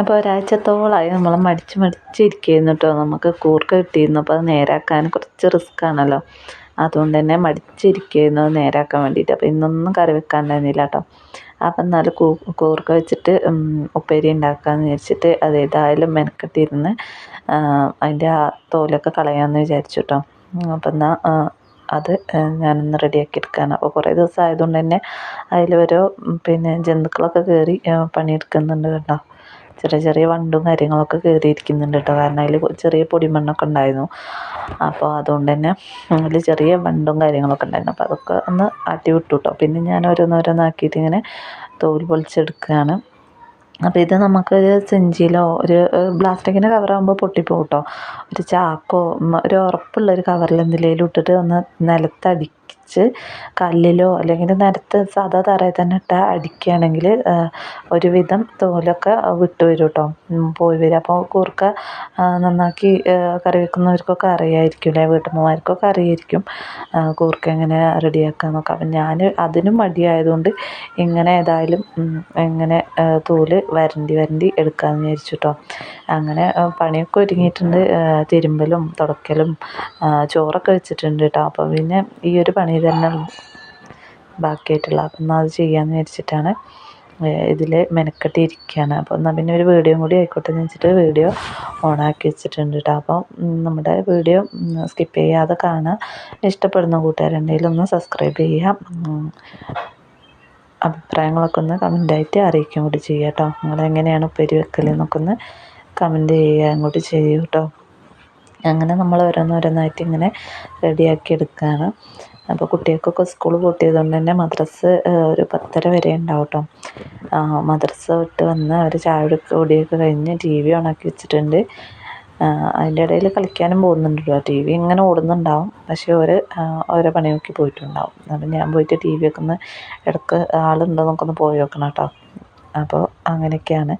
അപ്പോൾ ഒരാഴ്ചത്തോളമായി നമ്മൾ മടിച്ച് മടിച്ചിരിക്കുന്നു കേട്ടോ നമുക്ക് കൂർക്ക കിട്ടിയിരുന്നു. അപ്പോൾ അത് നേരാക്കാൻ കുറച്ച് റിസ്ക് ആണല്ലോ. അതുകൊണ്ട് തന്നെ മടിച്ചിരിക്കുകയായിരുന്നു അത് നേരാക്കാൻ വേണ്ടിയിട്ട്. അപ്പോൾ ഇന്നൊന്നും കറി വെക്കാണ്ടായിരുന്നില്ല കേട്ടോ അപ്പം എന്നാലും കൂ കൂർക്ക വെച്ചിട്ട് ഉപ്പേരി ഉണ്ടാക്കാമെന്ന് വിചാരിച്ചിട്ട് അത് ഏതായാലും മെനക്കെട്ടിരുന്ന് അതിന്റെ ആ തോലൊക്കെ കളയാമെന്ന് വിചാരിച്ചു കേട്ടോ അപ്പം എന്നാൽ അത് ഞാനൊന്ന് റെഡിയാക്കി എടുക്കാൻ അപ്പോൾ കുറേ ദിവസം ആയതുകൊണ്ട് തന്നെ അതിൽ ഓരോ പിന്നെ ജന്തുക്കളൊക്കെ കയറി പണിയെടുക്കുന്നുണ്ട് കേട്ടോ. ചെറിയ ചെറിയ വണ്ടും കാര്യങ്ങളൊക്കെ കയറിയിരിക്കുന്നുണ്ട് കേട്ടോ. കാരണം അതിൽ ചെറിയ പൊടിമണ്ണൊക്കെ ഉണ്ടായിരുന്നു. അപ്പോൾ അതുകൊണ്ട് തന്നെ അതിൽ ചെറിയ വണ്ടും കാര്യങ്ങളൊക്കെ ഉണ്ടായിരുന്നു. അപ്പോൾ അതൊക്കെ ഒന്ന് ആട്ടി വിട്ടു കേട്ടോ പിന്നെ ഞാൻ ഓരോന്നോരോന്നാക്കിയിട്ട് ഇങ്ങനെ തോൽ പൊളിച്ചെടുക്കുകയാണ്. അപ്പോൾ ഇത് നമുക്കൊരു സെഞ്ചിയിലോ ഒരു പ്ലാസ്റ്റിക്കിന്റെ കവറാകുമ്പോൾ പൊട്ടിപ്പോകും കേട്ടോ ഒരു ചാക്കോ ഒരു ഉറപ്പുള്ള ഒരു കവറിൽ എന്തിലേലും ഇട്ടിട്ട് ഒന്ന് നിലത്തടിച്ച് കല്ലിലോ അല്ലെങ്കിൽ നിലത്ത് സാധാ തറയിൽ തന്നെ ഇട്ട് അടിക്കുകയാണെങ്കിൽ ഒരുവിധം തോലൊക്കെ വിട്ട് വരും കേട്ടോ പോയി വരും. അപ്പോൾ കൂർക്ക നന്നാക്കി കറി വെക്കുന്നവർക്കൊക്കെ അറിയാമായിരിക്കും അല്ലേ? വീട്ടമ്മമാർക്കൊക്കെ അറിയായിരിക്കും കൂർക്ക എങ്ങനെ റെഡിയാക്കാമെന്നൊക്കെ അപ്പം ഞാൻ അതിനും മടിയായതുകൊണ്ട് ഇങ്ങനെ ഏതായാലും ഇങ്ങനെ തോൽ വരണ്ടി വരണ്ടി എടുക്കാമെന്ന് വിചാരിച്ചു കേട്ടോ അങ്ങനെ പണിയൊക്കെ ഒരുങ്ങിയിട്ടുണ്ട്. തിരുമ്പലും തുടക്കലും ചോറൊക്കെ വെച്ചിട്ടുണ്ട് കേട്ടോ അപ്പോൾ പിന്നെ ഈ ഒരു പണി തന്നെ ബാക്കിയായിട്ടുള്ള അപ്പം എന്നാൽ അത് ചെയ്യാമെന്ന് വിചാരിച്ചിട്ടാണ് ഇതിൽ മെനക്കെട്ടിരിക്കുകയാണ് അപ്പോൾ എന്നാൽ പിന്നെ ഒരു വീഡിയോ കൂടി ആയിക്കോട്ടെ എന്ന് വെച്ചിട്ട് വീഡിയോ ഓണാക്കി വെച്ചിട്ടുണ്ട് കേട്ടോ അപ്പോൾ നമ്മുടെ വീഡിയോ സ്കിപ്പ് ചെയ്യാതെ കാണുക ഇഷ്ടപ്പെടുന്ന കൂട്ടുകാരുണ്ടെങ്കിൽ ഒന്ന് സബ്സ്ക്രൈബ് ചെയ്യാം. അഭിപ്രായങ്ങളൊക്കെ ഒന്ന് കമന്റായിട്ട് അറിയിക്കും കൂടി ചെയ്യുക കേട്ടോ നിങ്ങളെങ്ങനെയാണ് ഉപ്പേരി വെക്കൽ എന്നൊക്കെ ഒന്ന് കമന്റ് ചെയ്യുക കൂടി ചെയ്യൂ കേട്ടോ അങ്ങനെ നമ്മൾ ഓരോന്നോരോന്നായിട്ട് ഇങ്ങനെ റെഡിയാക്കി എടുക്കുകയാണ് അപ്പോൾ കുട്ടികൾക്കൊക്കെ സ്കൂൾ പൂട്ടിയത് കൊണ്ട് തന്നെ മദ്രസ് ഒരു പത്തര വരെ ഉണ്ടാവും കേട്ടോ മദ്രസ വിട്ട് വന്ന് അവർ ചായ ഓടിയൊക്കെ കഴിഞ്ഞ് ടി വി ഓണാക്കി വെച്ചിട്ടുണ്ട്. അതിന്റെ ഇടയിൽ കളിക്കാനും പോകുന്നുണ്ട് കേട്ടോ. ടി വി ഇങ്ങനെ ഓടുന്നുണ്ടാവും. പക്ഷേ അവർ ഓരോ പണി നോക്കി പോയിട്ടുണ്ടാവും. അപ്പം ഞാൻ പോയിട്ട് ടി വി ഒക്കെ ഒന്ന് ഇടയ്ക്ക് ആളുണ്ടോ എന്നൊക്കെ ഒന്ന് പോയി നോക്കണം കേട്ടോ. അപ്പോൾ അങ്ങനെയൊക്കെയാണ്.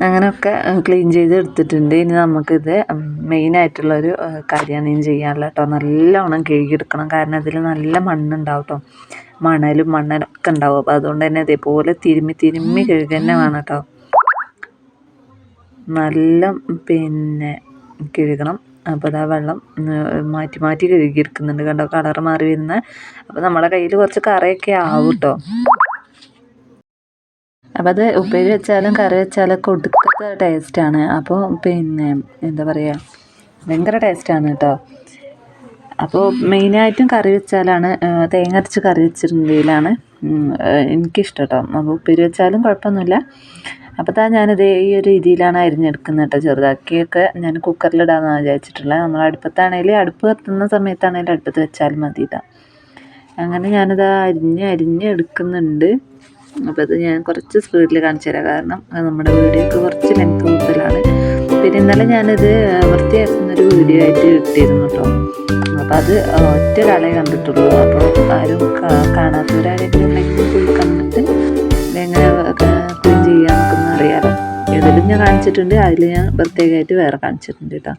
അങ്ങനെയൊക്കെ ക്ലീൻ ചെയ്ത് എടുത്തിട്ടുണ്ട് ഇനി നമുക്കിത് മെയിനായിട്ടുള്ളൊരു കാര്യമാണ് ഇനി ചെയ്യാനുള്ളത് കേട്ടോ. നല്ലവണ്ണം കഴുകിയെടുക്കണം. കാരണം ഇതിൽ നല്ല മണ്ണുണ്ടാവും കേട്ടോ. മണലും മണ്ണലൊക്കെ ഉണ്ടാവും. അപ്പോൾ അതുകൊണ്ട് തന്നെ ഇതേപോലെ തിരുമ്മി തിരുമ്മി കഴുകുക തന്നെ വേണം കേട്ടോ. നല്ല പിന്നെ കഴുകണം. അപ്പോൾ അതാ വെള്ളം മാറ്റി മാറ്റി കഴുകിയെടുക്കുന്നുണ്ട്. കണ്ടോ? കളർ മാറി വരുന്ന അപ്പോൾ നമ്മുടെ കയ്യിൽ കുറച്ച് കറയൊക്കെ ആവും കേട്ടോ. അപ്പം അത് ഉപ്പേരി വെച്ചാലും കറി വെച്ചാലൊക്കെ ഒടുക്കത്തെ ടേസ്റ്റാണ് അപ്പോൾ പിന്നെ എന്താ പറയുക ഭയങ്കര ടേസ്റ്റാണ് കേട്ടോ അപ്പോൾ മെയിനായിട്ടും കറി വെച്ചാലാണ് തേങ്ങ അരച്ച് കറി വെച്ചിട്ടുണ്ടെങ്കിലാണ് എനിക്കിഷ്ടം കേട്ടോ അപ്പോൾ ഉപ്പേരി വെച്ചാലും കുഴപ്പമൊന്നുമില്ല. അപ്പോൾ താ ഞാനിത് ഈ ഒരു രീതിയിലാണ് അരിഞ്ഞെടുക്കുന്നത് കേട്ടോ ചെറുതാക്കിയൊക്കെ ഞാൻ കുക്കറിലിടാമെന്നാണ് വിചാരിച്ചിട്ടുള്ളത്. നമ്മൾ അടുപ്പത്താണെങ്കിൽ അടുപ്പ് കത്തുന്ന സമയത്താണെങ്കിൽ അടുപ്പത്ത് വെച്ചാൽ മതി ഇതാ അങ്ങനെ ഞാനിത് അരിഞ്ഞ് അരിഞ്ഞ് എടുക്കുന്നുണ്ട് അപ്പോൾ അത് ഞാൻ കുറച്ച് സ്പീഡിൽ കാണിച്ചു തരാം. കാരണം നമ്മുടെ വീഡിയോക്ക് കുറച്ച് ലെങ്ത് കൂടുതലാണ്. പിന്നെ ഇന്നലെ ഞാനിത് വൃത്തിയാക്കുന്നൊരു വീഡിയോ ആയിട്ട് ഇട്ടിരുന്നു കേട്ടോ അപ്പോൾ അത് ഒറ്റ കണ്ടിട്ടുള്ളൂ. അപ്പോൾ ആരും കാണാത്തവരാരെങ്കിലും ഉണ്ടെങ്കിൽ പോയി കണ്ടിട്ട് എങ്ങനെ ക്ലീൻ ചെയ്യാമെന്നൊക്കെ അറിയാമല്ലോ ഇതിലും ഞാൻ കാണിച്ചിട്ടുണ്ട്. അതിൽ ഞാൻ പ്രത്യേകമായിട്ട് വേറെ കാണിച്ചിട്ടുണ്ട് കേട്ടോ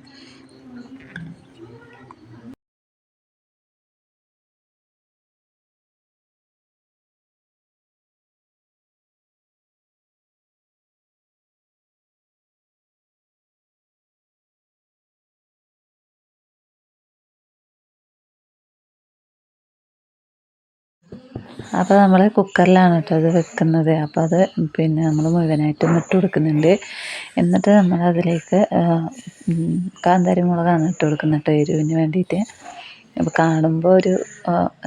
അപ്പോൾ നമ്മൾ കുക്കറിലാണ് കേട്ടോ അത് വെക്കുന്നത്. അപ്പോൾ അത് പിന്നെ നമ്മൾ മുഴുവനായിട്ട് ഇട്ട് കൊടുക്കുന്നുണ്ട്. എന്നിട്ട് നമ്മൾ അതിലേക്ക് കാന്താരി മുളകാണ് ഇട്ട് കൊടുക്കുന്നത് കേട്ടോ എരിവിന് വേണ്ടിയിട്ട് അപ്പോൾ കാണുമ്പോൾ ഒരു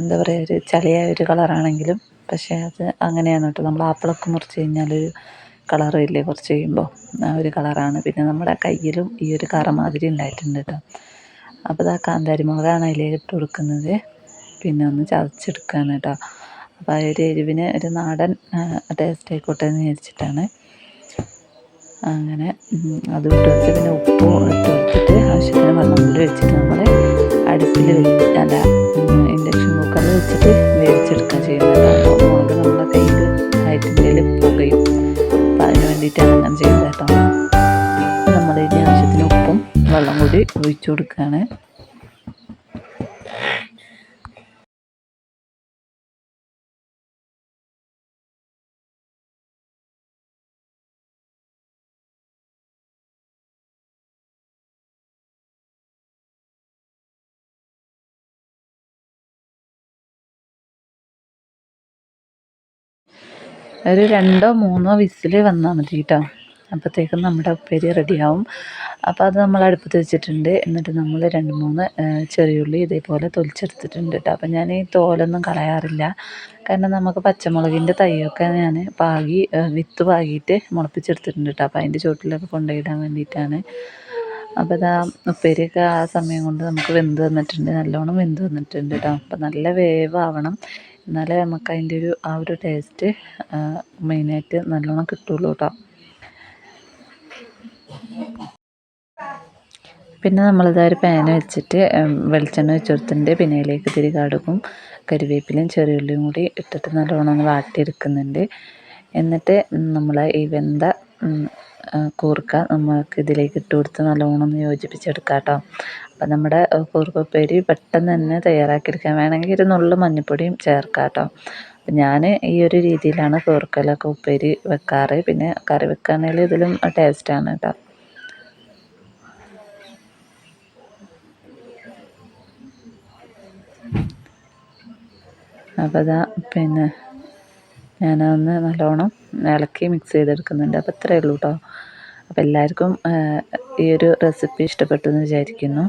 എന്താ പറയുക ഒരു ചളിയായ ഒരു കളറാണെങ്കിലും പക്ഷേ അത് അങ്ങനെയാണ് കേട്ടോ നമ്മൾ ആപ്പിളൊക്കെ മുറിച്ച് കഴിഞ്ഞാലൊരു കളറ് ഇല്ലേ കുറച്ച് കഴിയുമ്പോൾ ആ ഒരു കളറാണ്. പിന്നെ നമ്മുടെ കയ്യിലും ഈ ഒരു കറ മാതിരി ഉണ്ടായിട്ടുണ്ട് കേട്ടോ അപ്പോൾ ആ കാന്താരി മുളകാണ് അതിലേക്ക് ഇട്ട് കൊടുക്കുന്നത്. പിന്നെ ഒന്ന് ചതച്ചെടുക്കുകയാണ് കേട്ടോ അപ്പോൾ ആ ഒരു എരിവിന് ഒരു നാടൻ ടേസ്റ്റ് ആയിക്കോട്ടെ എന്ന് വിചാരിച്ചിട്ടാണ്. അങ്ങനെ അത് ഇട്ട് വെച്ച് പിന്നെ ഉപ്പും ഇട്ട് കൊടുത്തിട്ട് ആവശ്യത്തിന് വെള്ളം കൂടി വെച്ചിട്ട് നമ്മൾ അടുപ്പിൽ അല്ല ഇൻഡക്ഷൻ കുക്കറിൽ വെച്ചിട്ട് വേവിച്ചെടുക്കാൻ ചെയ്യുന്നത്. മുളക് നമ്മുടെ കയ്യിൽ ആയിട്ടുണ്ടെങ്കിൽ പുകയും അപ്പം അതിന് വേണ്ടിയിട്ടാണ് അങ്ങനെ ചെയ്യുന്നത് കേട്ടോ. നമ്മൾ ഇതിന് ആവശ്യത്തിന് ഉപ്പും വെള്ളം കൂടി ഒഴിച്ചു കൊടുക്കുകയാണ്. ഒരു രണ്ടോ മൂന്നോ വിസിൽ വന്നാൽ മതി കേട്ടോ. അപ്പോഴത്തേക്കും നമ്മുടെ ഉപ്പേരി റെഡിയാവും. അപ്പോൾ അത് നമ്മൾ അടുപ്പത്ത് വെച്ചിട്ടുണ്ട്. എന്നിട്ട് നമ്മൾ രണ്ട് മൂന്ന് ചെറിയ ചെറിയുള്ളി ഇതേപോലെ തൊലിച്ചെടുത്തിട്ടുണ്ട് കേട്ടോ. അപ്പോൾ ഞാൻ ഈ തോലൊന്നും കളയാറില്ല. കാരണം നമുക്ക് പച്ചമുളകിന്റെ തൈയൊക്കെ ഞാൻ പാകി വിത്ത് പാകിയിട്ട് മുളപ്പിച്ചെടുത്തിട്ടുണ്ട് കേട്ടോ. അപ്പോൾ അതിന്റെ ചുവട്ടിലൊക്കെ കൊണ്ടുപോയിടാൻ വേണ്ടിയിട്ടാണ്. അപ്പോൾ ഇതാ ഉപ്പേരിയൊക്കെ ആ സമയം കൊണ്ട് നമുക്ക് വെന്ത് വന്നിട്ടുണ്ട്. നല്ലോണം വെന്ത് വന്നിട്ടുണ്ട് കേട്ടോ. അപ്പോൾ നല്ല വേവാവണം. എന്നാലേ നമുക്ക് അതിന്റെ ഒരു ആ ഒരു ടേസ്റ്റ് മെയിനായിട്ട് നല്ലോണം കിട്ടുള്ളൂ കേട്ടോ. പിന്നെ നമ്മളിതാ ഒരു പാൻ വെച്ചിട്ട് വെളിച്ചെണ്ണ വെച്ച് കൊടുത്തിട്ടുണ്ട് പിന്നെ അതിലേക്ക് തിരി കടുകും കരിവേപ്പിലയും ചെറിയുള്ളിയും കൂടി ഇട്ടിട്ട് നല്ലോണം ഒന്ന് വാട്ടിയെടുക്കുന്നുണ്ട്. എന്നിട്ട് നമ്മൾ ഈ വെന്ത കൂർക്ക നമുക്ക് ഇതിലേക്ക് ഇട്ട് കൊടുത്ത് നല്ലോണം ഒന്ന് യോജിപ്പിച്ചെടുക്കാം കേട്ടോ അപ്പം നമ്മുടെ കൂർക്ക ഉപ്പേരി പെട്ടെന്ന് തന്നെ തയ്യാറാക്കിയെടുക്കാൻ വേണമെങ്കിൽ ഒരു നുള്ളു മഞ്ഞൾപ്പൊടിയും ചേർക്കാം കേട്ടോ ഞാൻ ഈ ഒരു രീതിയിലാണ് കൂർക്കലൊക്കെ ഉപ്പേരി വെക്കാറ്. പിന്നെ കറി വെക്കുകയാണെങ്കിൽ ഇതിലും ടേസ്റ്റാണ് കേട്ടോ അപ്പോൾ അതാ പിന്നെ ഞാനതൊന്ന് നല്ലോണം ഇളക്കി മിക്സ് ചെയ്തെടുക്കുന്നുണ്ട്. അപ്പോൾ ഇത്രയേ ഉള്ളൂ കേട്ടോ അപ്പോൾ എല്ലാവർക്കും ഈ ഒരു റെസിപ്പി ഇഷ്ടപ്പെട്ടു എന്ന് വിചാരിക്കുന്നു.